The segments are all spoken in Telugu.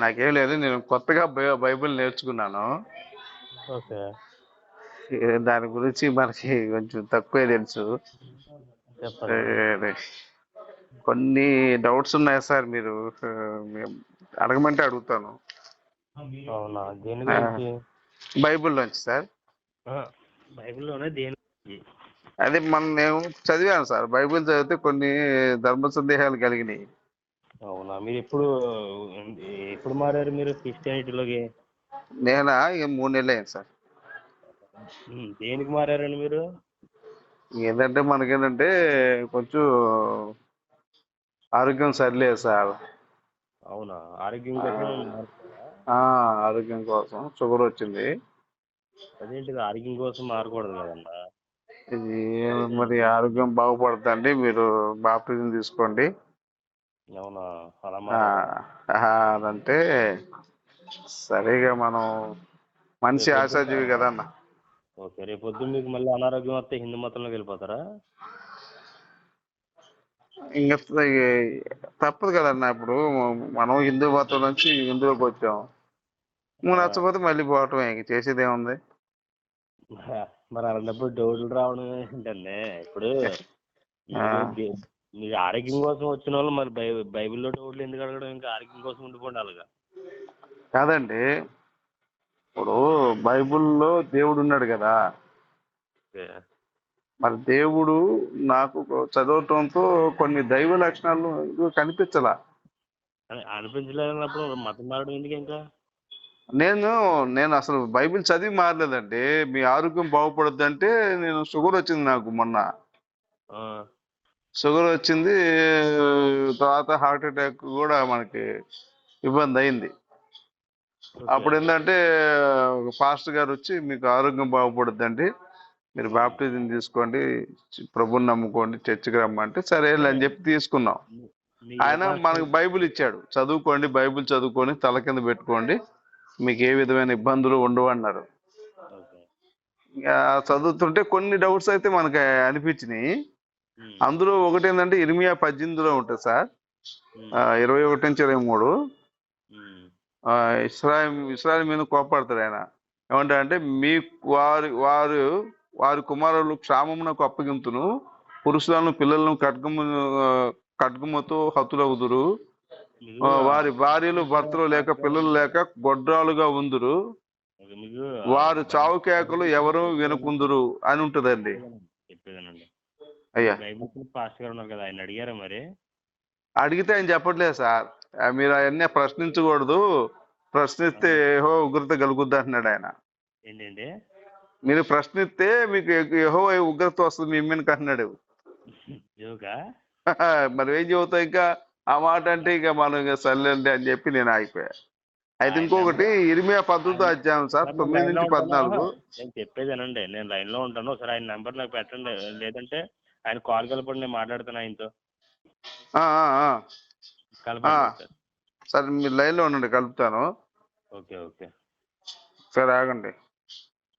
నాకేం లేదు నేను కొత్తగా బైబిల్ నేర్చుకున్నాను. ఓకే. దాని గురించి మనకి కొంచెం తక్కువే తెలుసు. కొన్ని డౌట్స్ ఉన్నాయి సార్ మీరు? అడగమంటే అడుగుతాను. బైబిల్లోంచి సార్. బైబిల్లోనే దేని అదే మనం నేను చదివాను సార్. బైబిల్ చదివితే కొన్ని ధర్మ సందేహాలు కలిగినాయి. అవునా? మీరు ఎప్పుడు ఎప్పుడు మారారు మీరు క్రిస్టియానిటీలోకి? నేనా? ఇక మూడు నెలలు అయింది సార్. దేనికి మారారండి మీరు? ఏంటంటే మనకేంటంటే కొంచెం ఆరోగ్యం సరిలేదు సార్. అవునా? ఆరోగ్యం కోసం ఆరోగ్యం కోసం షుగర్ వచ్చింది. అదేంటిది? ఆరోగ్యం కోసం మారకూడదు కదన్నా ఇది మరి ఆరోగ్యం బాగుపడుతుందండి మీరు బాప్టిజం తీసుకోండి అవునా అలా ఆ, మారారా? ఆ, అదంటే సరిగా మనం మనిషి ఆశాజీవి కదా అన్న. ఓకే రేపు పొద్దున్న మీకు మళ్ళీ అనారోగ్యం వస్తే హిందూ మతంలోకి వెళ్ళిపోతారా? ఇంకా తప్పదు కదన్న ఇప్పుడు మనం హిందూ మతం నుంచి హిందువులోకి వచ్చాం. నువ్వు నచ్చకపోతే మళ్ళీ పోవటమే ఇంక చేసేది ఏముంది? మరి అలాంటప్పుడు డౌట్లు రావడం ఏంటండి? ఇప్పుడు. మీరు మీరు ఆరోగ్యం కోసం వచ్చిన వాళ్ళు మరి బైబిల్లో డౌట్లు ఎందుకు అడగడం? ఇంకా ఆరోగ్యం కోసం ఉండిపోండి అలాగా. కాదండి ఇప్పుడు బైబిల్లో దేవుడు ఉన్నాడు కదా. మరి దేవుడు నాకు చదవటంతో కొన్ని దైవ లక్షణాలు కనిపించలా. అని అనిపించలేనప్పుడు మతం మారడం ఎందుకు ఇంకా? నేను నేను అసలు బైబిల్ చదివి మారలేదండి. మీ ఆరోగ్యం బాగుపడద్దు అంటే నేను షుగర్ వచ్చింది నాకు మొన్న. షుగర్ వచ్చింది తర్వాత హార్ట్ అటాక్ కూడా మనకి ఇబ్బంది అయింది. అప్పుడు ఏంటంటే ఫాస్ట్ గారు వచ్చి మీకు ఆరోగ్యం బాగుపడుద్దండి మీరు బాప్టిజం తీసుకోండి ప్రభుని నమ్ముకోండి చర్చికి రమ్మంటే సరే అని చెప్పి తీసుకున్నాం. ఆయన మనకు బైబిల్ ఇచ్చాడు చదువుకోండి బైబిల్ చదువుకొని తల కింద పెట్టుకోండి మీకు ఏ విధమైన ఇబ్బందులు ఉండవు అన్నారు. చదువుతుంటే కొన్ని డౌట్స్ అయితే మనకి అనిపించినాయి. అందులో ఒకటి ఏంటంటే ఇర్మియా పద్దెనిమిదిలో ఉంటుంది సార్. ఇరవై ఒకటి నుంచి ఇరవై మూడు. ఇస్రాయల్ ఇస్రాయల్ మీద కోపడతాడు ఆయన. ఏమంటాడంటే మీ వారి వారు వారి కుమారులు క్షామమునకు అప్పగింతును పురుషులను పిల్లలను ఖడ్గము ఖడ్గముతో హతులవుదురు వారి భార్యలు భర్తలు లేక పిల్లలు లేక గొడ్రాలుగా ఉందురు. వారు చావు కేకలు ఎవరు వినుకుందురు అని ఉంటదండి. అయ్యా. బైబిల్ పాస్టర్ గారు ఉన్నారు కదా ఆయన అడిగారా మరి? అడిగితే ఆయన చెప్పట్లేదు సార్. మీరు అవన్నీ ప్రశ్నించకూడదు. ప్రశ్నిస్తే ఏహో ఉగ్రత కలుగుద్ది అంటున్నాడు ఆయన. ఏంటండి మీరు ప్రశ్నిస్తే మీకు ఏహో ఉగ్రత వస్తుంది మీ మీదకి అంటున్నాడు. మరి ఏం చెబుతావు ఇంకా? ఆ మాట అంటే ఇక మనం ఇక సర్లేండి అని చెప్పి నేను ఆగిపోయా. అయితే ఇంకొకటి ఇరిమియా పద్ధతితో అధ్యాయం సార్ తొమ్మిది నుంచి పద్నాలుగు. నేను చెప్పేదేనండి నేను లైన్లో ఉంటాను. ఒకసారి ఆయన నెంబర్ నాకు పెట్టండి. లేదంటే ఆయన కాల్ కలపండి నేను మాట్లాడుతాను ఆయనతో. కలపండి. సరే మీరు లైన్లో ఉండండి కలుపుతాను. Okay okay. సరే ఆగండి.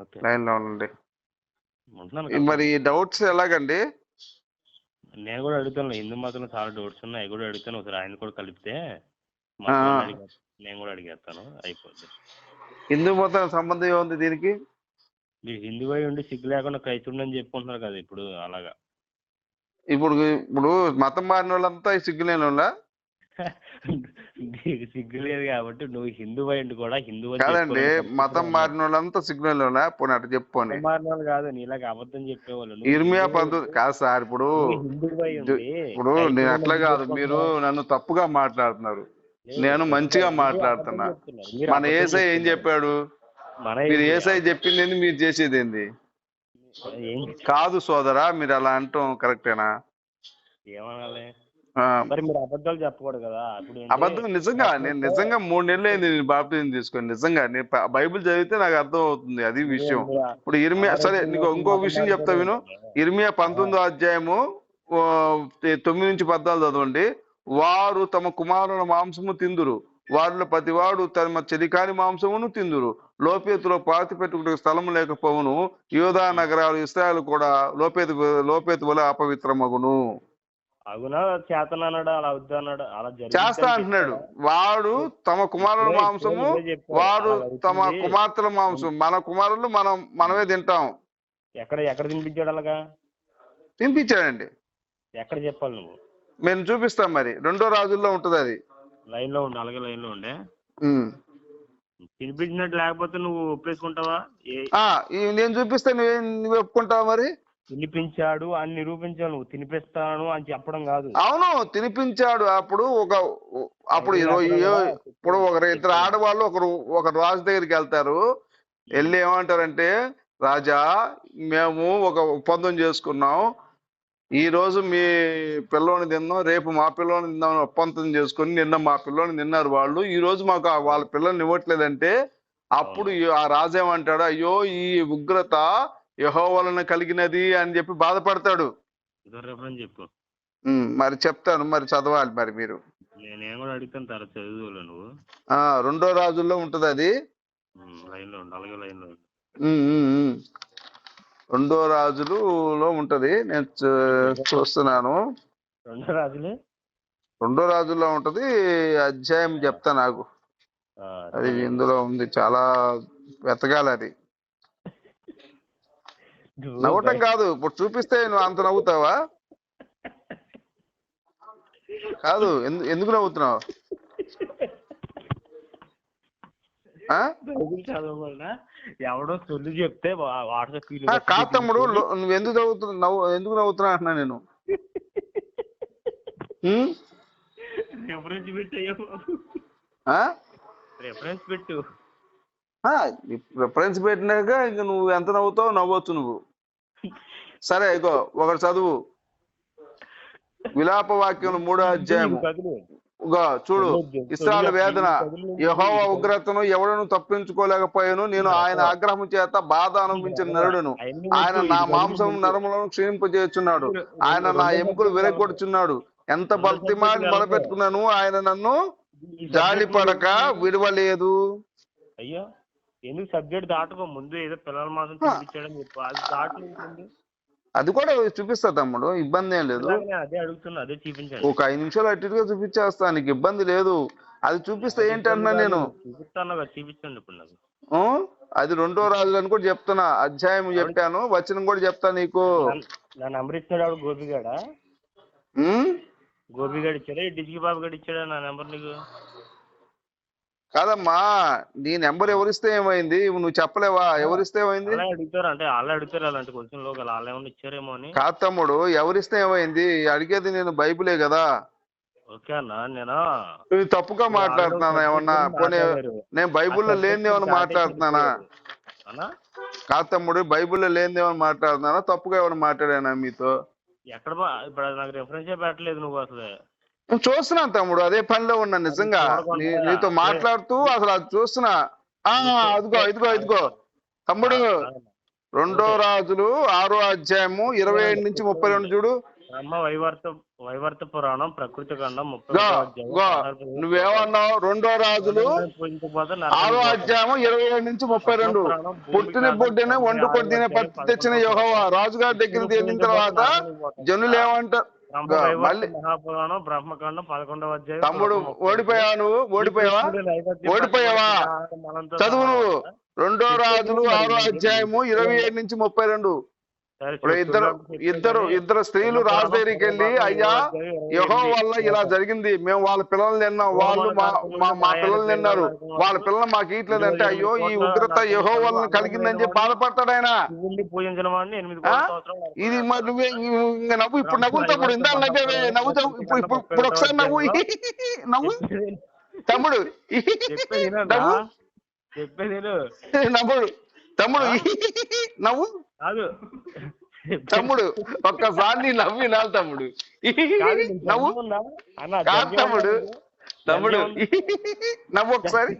ఓకే. లైన్లో ఉండండి. ఉంటున్నాను ఈ మరి ఈ డౌట్స్ ఎలాగండి? నేను కూడా అడుగుతాను హిందూ మతంలో చాలా డౌట్స్ ఉన్నాయి అవి కూడా అడుగుతాను ఒకసారి ఆయన కూడా కలిపితే. మొత్తం అడిగే- నేను కూడా అడిగేస్తాను అయిపోద్ది. హిందూ మతం సంబంధం ఏముంది దీనికి? మీరు హిందూ అయి ఉండి సిగ్గు లేకుండా క్రైస్తవుడు అని చెప్పుకుంటున్నారు కదా ఇప్పుడు అలాగా. ఇప్పుడు ఇప్పుడు మతం మారిన వాళ్ళంతా సిగ్గులేని వాళ్ళ నీకు సిగ్గు లేదు కాబట్టి నువ్వు హిందూ అయ్యండి కూడా హిందూ కాదండి మతం మారిన వాళ్ళంతా వాళ్ళ పోనీ అటు చెప్పుకోని. మారిన వాళ్ళు కాదు నీలాగా అబద్ధం చెప్పేవాళ్ళు. ఇర్మియా పద్ధతి కాదు సార్ ఇప్పుడు ఇప్పుడు నేను అట్లా కాదు మీరు. నన్ను తప్పుగా మాట్లాడుతున్నారు. నేను మంచిగా మాట్లాడుతున్నా. మన ఏసై ఏం. చెప్పాడు? మన మీరు? ఏసై చెప్పింది మీరు చేసేది ఏంది? కాదు సోదరా మీరు అలా అంటాం కరెక్టేనా ఏమనాలి? ఆ, మరి మీరు అబద్ధాలు చెప్పకూడదు కదా? అబద్ధం నిజంగా నేను నిజంగా మూడు నెలలు అయింది నేను బాప్టిజం తీసుకొని నిజంగా నేను బైబిల్ చదివితే నాకు అర్థం అవుతుంది అది విషయం. ఇప్పుడు ఇర్మియా సరే నీకు ఇంకో విషయం చెప్తా విను. ఇర్మియా పంతొమ్మిదో అధ్యాయము తొమ్మిది నుంచి పద్నాలుగు చదవండి. వారు తమ కుమారుల మాంసము తిందురు. వారిలో ప్రతివాడు తమ చెలికాని మాంసమును తిందురు. లోపేతులో పాతి పెట్టుకునే స్థలం లేకపోవును యోధా నగరాలు ఇస్రాయల్ కూడా లోపేతు లోపేతు వల్ల అపవిత్రమగును. అలా అలా చేస్తా అంటున్నాడు? వాడు తమ కుమారుల మాంసము. వాడు తమ. కుమార్తెల మాంసం మన కుమారులు మనం మనమే తింటాం. ఎక్కడ ఎక్కడ తినిపించాడు అలాగా? తినిపించాడండి. ఎక్కడ చెప్పాలి నువ్వు? మేము చూపిస్తాం మరి. రెండో రాజుల్లో ఉంటది అది. లైన్లో ఉండు అలాగే లైన్లో ఉండే ఉమ్. తినిపించినట్టు లేకపోతే నువ్వు ఒప్పేసుకుంటావా? నేను చూపిస్తే నువ్వే నువ్వు ఒప్పుకుంటావా మరి? తినిపించాడు అని నిరూపించావు నువ్వు తినిపిస్తాను అని చెప్పడం కాదు. అవును తినిపించాడు. అప్పుడు ఒక అప్పుడు ఇప్పుడు ఒకరు ఇద్దరు ఆడవాళ్ళు ఒకరు ఒక రాజు దగ్గరికి వెళ్తారు. వెళ్ళి ఏమంటారంటే రాజా మేము ఒక ఒప్పందం చేసుకున్నాం. ఈ రోజు మీ పిల్లోని తిన్నాం రేపు మా పిల్లోని తిందామని ఒప్పందం చేసుకుని నిన్న మా పిల్లోని తిన్నారు వాళ్ళు. ఈ రోజు మాకు వాళ్ళ పిల్లల్ని ఇవ్వట్లేదంటే అప్పుడు ఆ రాజు ఏమంటాడు అయ్యో ఈ ఉగ్రత యహో వలన కలిగినది అని చెప్పి బాధపడతాడు. మరి చెప్తాను మరి చదవాలి మరి మీరు. నేనేం కూడా అడుగుతాను తర్వాత చదువులో నువ్వు. ఆ రెండో రాజుల్లో ఉంటది అది. లైన్లో ఉండు అలాగే లో ఉండు ఉమ్, ఉమ్, ఉమ్. రెండో రాజులులో ఉంటది. నేను చూస్తున్నాను. రెండో రాజులు? రెండో రాజుల్లో ఉంటది. అధ్యాయం చెప్తా నాకు. అది ఇందులో ఉంది. చాలా వెతకాలి అది. నువ్వు నవ్వటం కాదు. ఇప్పుడు చూపిస్తే నువ్వు అంత నవ్వుతావా? కాదు. ఎందు- ఎందుకు నవ్వుతున్నావు? ఎవడో సొల్లు చెప్తే వాట్సాప్ కాదు తమ్ముడు నువ్వు ఎందుకు నవ్వుతున్నావు నవ్వు ఎందుకు నవ్వుతున్నా అంటున్నా నేను? రిఫరెన్స్? రిఫరెన్స్ పెట్టు రిఫరెన్స్ పెట్టినాక ఇంక నువ్వు ఎంత నవ్వుతావు నవ్వచ్చు నువ్వు. సరే ఇగో ఒకటి చదువు. విలాప వాక్యం మూడో ఇగో చూడు ఇస్రాయల్ వేదన యెహోవా ఉగ్రతను ఎవడను తప్పించుకోలేకపోయాను నేను ఆయన ఆగ్రహం చేత బాధ అనుభవించిన నరుడును. ఆయన నా మాంసం నరములను క్షీణింపజేస్తున్నాడు ఆయన నా ఎముకలు విరగొడుచున్నాడు ఎంత భక్తిమాని మొదలుపెట్టుకున్నాను ఆయన నన్ను జాలి పడక విడవలేదు. అయ్యో ఎందుకు సబ్జెక్ట్ దాటుకో? ముందు ఏదో పిల్లల మాసం చూపించాడని చెప్పు. అది దాటలేదు అది కూడా చూపిస్తా తమ్ముడు ఇబ్బంది ఏం లేదు. అదే అడుగుతున్నా అదే చూపించండి ఒక ఐదు నిమిషాలు అటు చూపించేస్తా నీకు ఇబ్బంది లేదు. అది చూపిస్తే ఏంటన్నా నేను? చూపించండి ఇప్పుడు? అది రెండో రాజు అని కూడా చెప్తున్నా అధ్యాయం చెప్పాను వచనం కూడా చెప్తా నీకు. నా- నెంబర్ ఇచ్చాడు గోపిగాడా? ఇచ్చాడా? డిజికి బాబు గడు ఇచ్చాడా నా నెంబర్ నీకు? కాదమ్మా నీ నెంబర్ ఎవరిస్తే ఏమైంది? నువ్వు చెప్పలేవా? ఎవరిస్తే ఏమైంది? అలా అడుగుతారు అంటే వాళ్ళు అడుగుతారు అలాంటి క్వశ్చన్లో వాళ్ళు ఏమన్నా ఇచ్చారేమో అని. కాదు తమ్ముడు ఎవరిస్తే ఏమైంది? అడిగేది నేను బైబిలే కదా. ఓకే అన్న నేను? ఇది తప్పుగా మాట్లాడుతున్నానా ఏమన్నా? పోనీ నేను బైబిల్లో లేనిది ఏమన్నా మాట్లాడుతున్నానా? అన్నా? కాదు తమ్ముడు బైబిల్లో లేనిది ఏమన్నా మాట్లాడుతున్నానా? తప్పుగా ఏమన్నా మాట్లాడానా మీతో? ఎక్కడ బా ఇప్పుడు అది నాకు రెఫరెన్సే పెట్టలేదు నువ్వు అసలు. చూస్తున్నాను తమ్ముడు అదే పనిలో ఉన్నా నిజంగా. నీతో మాట్లాడుతూ అసలు అది చూస్తున్నా. ఆ అదిగో ఇదిగో ఇదిగో. తమ్ముడు రెండో రాజులు ఆరో అధ్యాయము ఇరవై ఏడు నుంచి ముప్పై రెండు చూడు. వైవర్త వైవర్త పురాణం ప్రకృతి ఖండం నువ్వేమన్నావు? రెండో రాజులు ఆరో అధ్యాయము ఇరవై ఏడు నుంచి ముప్పై రెండు. పుట్టిన బుడ్డిన వంట కొట్టిన పత్తి తెచ్చిన యెహోవా. రాజుగారి దగ్గర తిరిగిన తర్వాత జనులు ఏమంటారు మహాపురాణం బ్రహ్మకాండం పదకొండవ అధ్యాయం తమ్ముడు. ఓడిపోయావా నువ్వు ఓడిపోయావా ఓడిపోయావా? చదువు నువ్వు. రెండో రాజులు ఆరో అధ్యాయము ఇరవై ఏడు నుంచి ముప్పై రెండు ఇప్పుడు ఇద్దరు ఇద్దరు ఇద్దరు స్త్రీలు రాజు దగ్గరికి వెళ్ళి అయ్యా యహో వల్ల ఇలా జరిగింది. మేము వాళ్ళ పిల్లల్ని తిన్నాం. వాళ్ళు మా మా పిల్లల్ని తిన్నారు. వాళ్ళ పిల్లలు మాకు ఇట్లేదంటే అయ్యో ఈ ఉగ్రత యహో వల్ల కలిగిందని చెప్పి బాధపడతాడు ఆయన. ఇది నువ్వే నవ్వు ఇప్పుడు నవ్వుతాప్పుడు ఇందా నవ్వే నవ్వుతావు ఇప్పుడు ఇప్పుడు ఇప్పుడు ఒకసారి నవ్వు. నవ్వు? తమ్ముడు నవ్వు? తమ్ముడు నవ్వు? కాదు. తమ్ముడు ఒక్కసారి నీ నవ్వు వినాలి తమ్ముడు. నవ్వు? కాదు తమ్ముడు? తమ్ముడు నవ్వు ఒకసారి.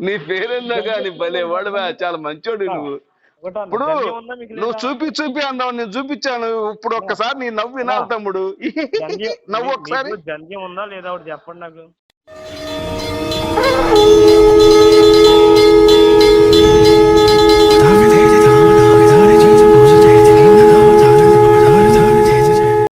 నీ పేరేందో కానీ భలే వాడువా చాలా మంచోడు నువ్వు. ఇప్పుడు నువ్వు? చూపి చూపి అన్నావు నేను చూపించాను. ఇప్పుడు ఒక్కసారి నీ నవ్వు వినాలి తమ్ముడు. నవ్వు ఒకసారి. ఉందా లేదా చెప్పండి నాకు.